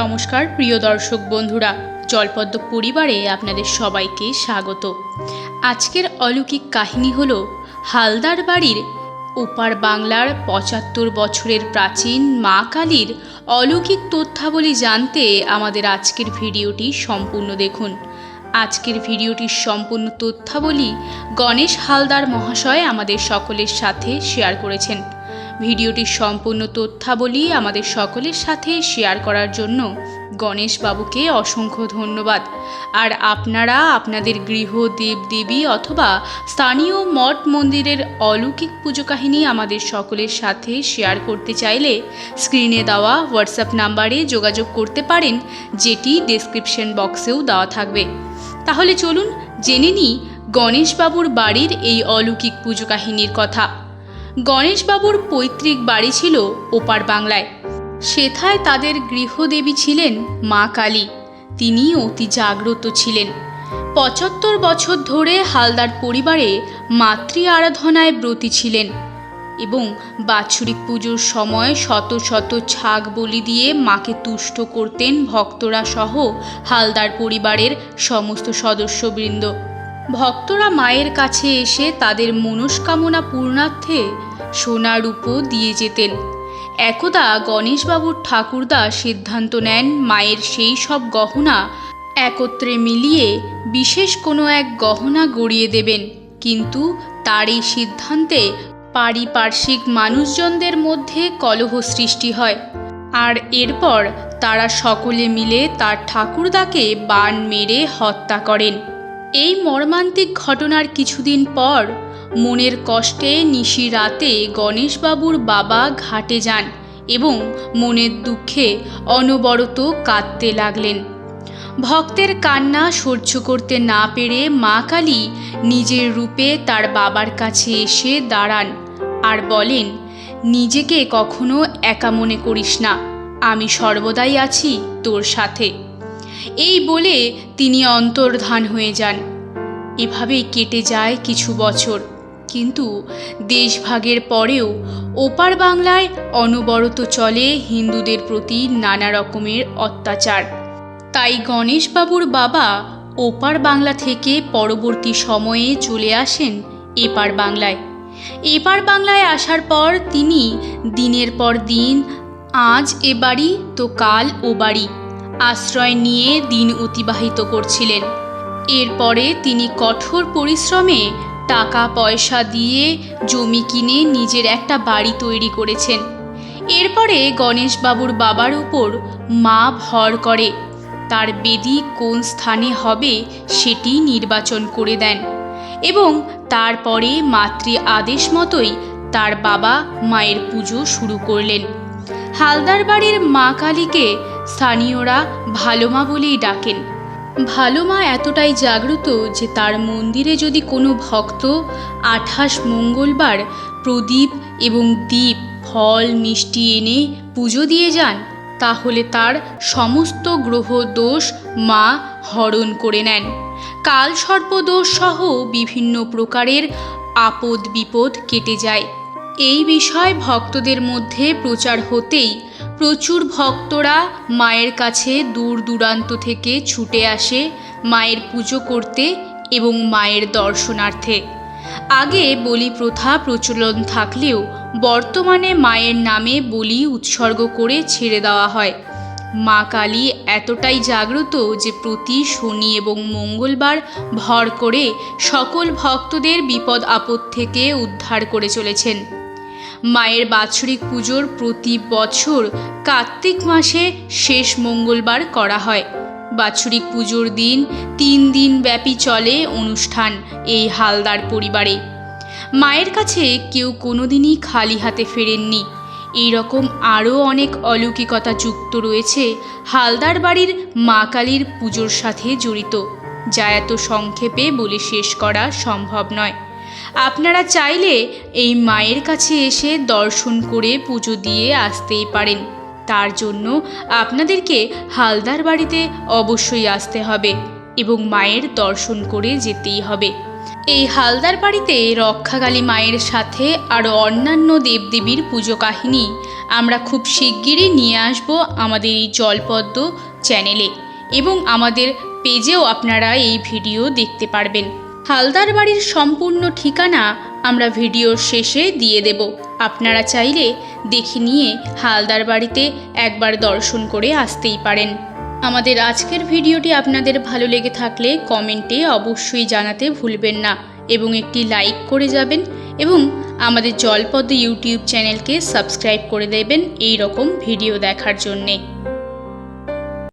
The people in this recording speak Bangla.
নমস্কার, প্রিয় দর্শক বন্ধুরা। জলপদ্ম পরিবারে আপনাদের সবাইকে স্বাগত। আজকের অলৌকিক কাহিনী হল হালদার বাড়ির ওপার বাংলার পঁচাত্তর বছরের প্রাচীন মা কালীর অলৌকিক তথ্যাবলী জানতে আমাদের আজকের ভিডিওটি সম্পূর্ণ দেখুন। আজকের ভিডিওটির সম্পূর্ণ তথ্যাবলী গণেশ হালদার মহাশয় আমাদের সকলের সাথে শেয়ার করেছেন। ভিডিওটির সম্পূর্ণ তথ্যাবলী আমাদের সকলের সাথে শেয়ার করার জন্য গণেশ বাবুকে অসংখ্য ধন্যবাদ। আর আপনারা আপনাদের গৃহ দেবদেবী অথবা স্থানীয় মঠ মন্দিরের অলৌকিক পুজো কাহিনী আমাদের সকলের সাথে শেয়ার করতে চাইলে স্ক্রিনে দেওয়া হোয়াটসঅ্যাপ নাম্বারে যোগাযোগ করতে পারেন, যেটি ডেসক্রিপশন বক্সেও দেওয়া থাকবে। তাহলে চলুন জেনে নিই গণেশবাবুর বাড়ির এই অলৌকিক পুজো কাহিনীর কথা। গণেশবাবুর পৈতৃক বাড়ি ছিল ওপার বাংলায়। সেথায় তাদের গৃহদেবী ছিলেন মা কালী। তিনি অতি জাগ্রত ছিলেন। পঁচাত্তর বছর ধরে হালদার পরিবারে মাতৃ আরাধনায় ব্রতী ছিলেন এবং বাৎসরিক পুজোর সময় শত শত ছাগ বলি দিয়ে মাকে তুষ্ট করতেন ভক্তরা সহ হালদার পরিবারের সমস্ত সদস্যবৃন্দ। ভক্তরা মায়ের কাছে এসে তাদের মনস্কামনা পূর্ণার্থে সোনা রূপো দিয়ে যেতেন। একদা গণেশবাবুর ঠাকুরদা সিদ্ধান্ত নেন মায়ের সেই সব গহনা একত্রে মিলিয়ে বিশেষ কোনো এক গহনা গড়িয়ে দেবেন। কিন্তু তার এই সিদ্ধান্তে পারিপার্শ্বিক মানুষজনদের মধ্যে কলহ সৃষ্টি হয়। আর এরপর তারা সকলে মিলে তার ঠাকুরদাকে বান মেরে হত্যা করেন। এই মর্মান্তিক ঘটনার কিছুদিন পর মনের কষ্টে নিশি রাতে গণেশবাবুর বাবা ঘাটে যান এবং মনের দুঃখে অনবরত কাঁদতে লাগলেন। ভক্তের কান্না সহ্য করতে না পেরে মা কালী নিজের রূপে তার বাবার কাছে এসে দাঁড়ান আর বলেন, নিজেকে কখনো একা মনে করিস না। আমি সর্বদাই আছি তোর সাথে। এই বলে তিনি অন্তর্ধান হয়ে যান। এভাবেই কেটে যায় কিছু বছর। কিন্তু দেশভাগের পরেও ওপার বাংলায় অনবরত চলে হিন্দুদের প্রতি নানা রকমের অত্যাচার। তাই গণেশবাবুর বাবা ওপার বাংলা থেকে পরবর্তী সময়ে চলে আসেন এপার বাংলায়। এপার বাংলায় আসার পর তিনি দিনের পর দিন, আজ এ বাড়ি, তো কাল ও বাড়ি। আশ্রয় নিয়ে দিন অতিবাহিত করছিলেন। এরপরে তিনি কঠোর পরিশ্রমে টাকা পয়সা দিয়ে জমি কিনে নিজের একটা বাড়ি তৈরি করেছেন। এরপরে গণেশবাবুর বাবার উপর মা ভর করে, তার বেদি কোন স্থানে হবে সেটি নির্বাচন করে দেন এবং তারপরে মাতৃ আদেশ মতোই তার বাবা মায়ের পুজো শুরু করলেন। হালদার বাড়ির মা কালীকে স্থানীয়রা ভালো মা বলেই ডাকেন। ভালো মা এতটাই জাগ্রত যে তার মন্দিরে যদি কোনো ভক্ত আঠাশ মঙ্গলবার প্রদীপ এবং দীপ, ফল, মিষ্টি এনে পুজো দিয়ে যান, তাহলে তার সমস্ত গ্রহ দোষ মা হরণ করে নেন। কাল সর্পদোষ সহ বিভিন্ন প্রকারের আপদ বিপদ কেটে যায়। এই বিষয় ভক্তদের মধ্যে প্রচার হতেই প্রচুর ভক্তরা মায়ের কাছে দূর দূরান্ত থেকে ছুটে আসে মায়ের পুজো করতে এবং মায়ের দর্শনার্থে। আগে বলি প্রথা প্রচলন থাকলেও বর্তমানে মায়ের নামে বলি উৎসর্গ করে ছেড়ে দেওয়া হয়। মা কালী এতটাই জাগ্রত যে প্রতি শনি এবং মঙ্গলবার ভর করে সকল ভক্তদের বিপদ আপদ থেকে উদ্ধার করে চলেছেন। মায়ের বাৎসরিক পুজোর প্রতি বছর কার্তিক মাসে শেষ মঙ্গলবার করা হয়। বাৎসরিক পুজোর দিন তিন দিন ব্যাপী চলে অনুষ্ঠান এই হালদার পরিবারে। মায়ের কাছে কেউ কোনোদিনই খালি হাতে ফেরেননি। এই রকম আরও অনেক অলৌকিকতা যুক্ত রয়েছে হালদার বাড়ির মা কালীর পুজোর সাথে জড়িত। যা এত সংক্ষেপে বলে শেষ করা সম্ভব নয়। আপনারা চাইলে এই মায়ের কাছে এসে দর্শন করে পুজো দিয়ে আসতেই পারেন। তার জন্য আপনাদেরকে হালদার বাড়িতে অবশ্যই আসতে হবে এবং মায়ের দর্শন করে যেতেই হবে। এই হালদার বাড়িতে রক্ষাকালী মায়ের সাথে আরও অন্যান্য দেবদেবীর পুজো কাহিনী আমরা খুব শিগগিরই নিয়ে আসব আমাদের এই জলপদ্ম চ্যানেলে এবং আমাদের পেজেও আপনারা এই ভিডিও দেখতে পারবেন। হালদার বাড়ির সম্পূর্ণ ঠিকানা আমরা ভিডিওর শেষে দিয়ে দেব। আপনারা চাইলে দেখে নিয়ে হালদার বাড়িতে একবার দর্শন করে আসতেই পারেন। আমাদের আজকের ভিডিওটি আপনাদের ভালো লেগে থাকলে কমেন্টে অবশ্যই জানাতে ভুলবেন না এবং একটি লাইক করে যাবেন এবং আমাদের জলপদ্ম ইউটিউব চ্যানেলকে সাবস্ক্রাইব করে দেবেন এই রকম ভিডিও দেখার জন্যে।